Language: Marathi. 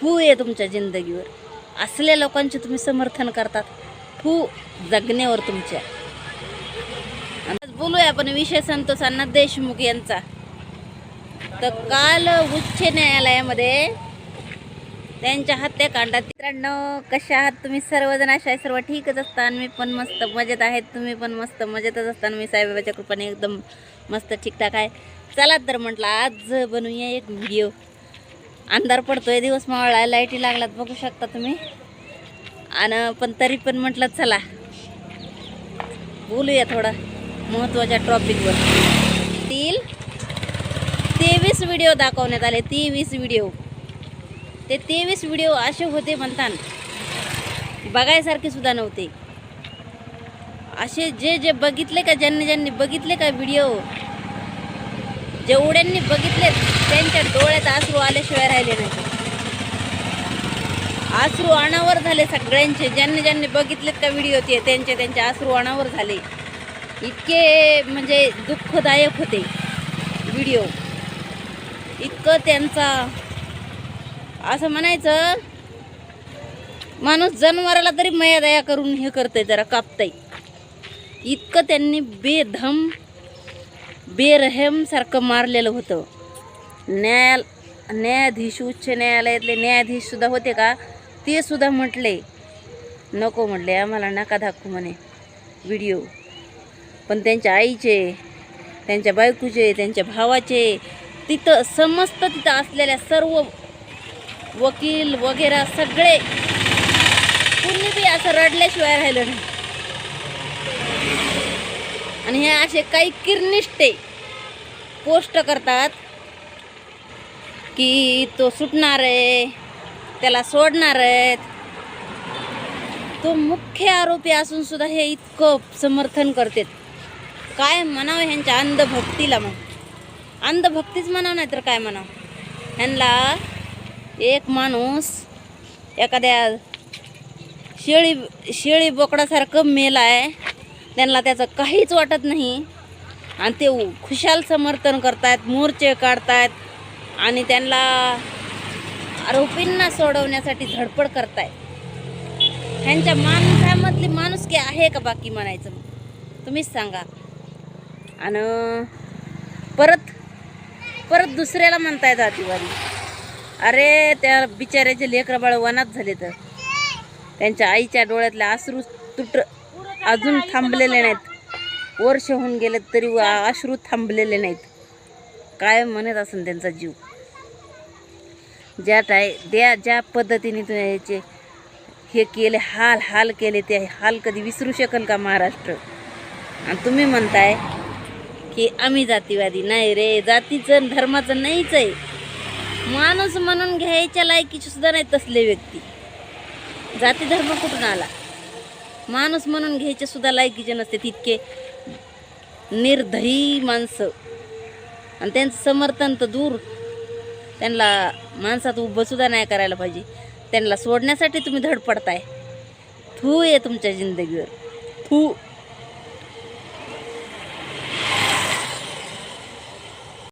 फू आहे तुमच्या जिंदगीवर. असल्या लोकांचे तुम्ही समर्थन करतात. फू जगण्यावर तुमच्या. बोलूया आपण विषय संतोष अण्णा देशमुख यांचा. तर काल उच्च न्यायालयामध्ये त्यांच्या हत्याकांडात मित्रांनो कशा आहात तुम्ही? सर्वजण अशा आहे, सर्व ठीकच असताना मी पण मस्त मजेत आहेत. तुम्ही पण मस्त मजेतच असताना मी साईबाबाच्या कृपाने एकदम मस्त ठीकठाक आहे. चला तर म्हटलं आज बनवूया एक व्हिडिओ अंधार पडतोय दिवस मावळा लाईटी लागलात बघू शकता तुम्ही. आणि पण तरी पण म्हटलं चला. बोलूया थोडं महत्त्वाच्या टॉपिकवर तील तेवीस व्हिडिओ दाखवण्यात आले तेवीस व्हिडिओ ते तेवीस व्हिडिओ असे होते म्हणतात बघायसारखे सुद्धा नव्हते. असे जे जे बघितले का ज्यांनी ज्यांनी बघितले का व्हिडिओ जेवढ्यांनी बघितले त्यांच्या डोळ्यात आसरू आल्याशिवाय राहिले नाही आसरू अनावर झाले सगळ्यांचे. ज्यांनी ज्यांनी बघितलेत का व्हिडिओ ते त्यांचे त्यांचे आसरू अनावर झाले. इतके म्हणजे दुःखदायक होते व्हिडिओ. इतकं त्यांचा असं म्हणायचं माणूस जनावराला तरी मयादया करून हे करतंय जरा कापतंय. इतकं त्यांनी बेधम बेरहमसारखं मारलेलं होतं. न्याया न्यायाधीश उच्च न्यायालयातले न्यायाधीशसुद्धा होते का? ते सुद्धा म्हटले. नको म्हटले आम्हाला नका दाखवू म्हणे व्हिडिओ. पण त्यांच्या आईचे त्यांच्या बायकोचे त्यांच्या भावाचे तिथं समस्त तिथं असलेल्या सर्व वकील वगैरे सगळे कुणी बी असं रडल्याशिवाय राहिलं नाही. आणि हे असे काही किरनिष्ठे पोस्ट करतात की तो सुटणार आहे त्याला सोडणार आहेत. तो मुख्य आरोपी असून सुद्धा हे इतकं समर्थन करतात काय म्हणावं ह्यांच्या अंधभक्तीला मग? अंधभक्तीच म्हणावं नाही तर काय म्हणावं? ह्यांना एक माणूस एखाद्या शेळी शेळी बोकडासारखं मेल आहे त्यांना त्याचं काहीच वाटत नाही. आणि ते खुशाल समर्थन करतायत मोर्चे काढतायत आणि त्यांना आरोपींना सोडवण्यासाठी धडपड करताय ह्यांच्या माणसामधली माणुसकी आहे का बाकी म्हणायचं? तुम्हीच सांगा. आणि परत परत दुसऱ्याला म्हणतायत जातीवादी अरे त्या बिचाऱ्याचे लेकरबाळ वनात झाले तर त्यांच्या आईच्या डोळ्यातले आसरू तुट अजून थांबलेले नाहीत. वर्ष होऊन गेले तरी वा- अश्रू थांबलेले नाहीत. काय म्हणत असेल त्यांचा जीव. ज्या टाय त्या ज्या पद्धतीने याचे हे केले हाल हाल केले ते हाल कधी विसरू शकेल का महाराष्ट्र? आणि तुम्ही म्हणताय की आम्ही जातीवादी नाही रे जातीचं धर्माचं नाहीच आहे. माणूस म्हणून घ्यायच्या लायकीचे सुद्धा नाही तसले व्यक्ती. जाती धर्म कुठून आला? माणूस म्हणून घ्यायचे सुद्धा लायकीचे नसते तितके. निर्धयी माणसं. आणि त्यांचं समर्थन तर दूर. त्यांना माणसात उभंसुद्धा नाही करायला पाहिजे. त्यांना सोडण्यासाठी तुम्ही धडपडताय. थू आहे तुमच्या जिंदगीवर. थू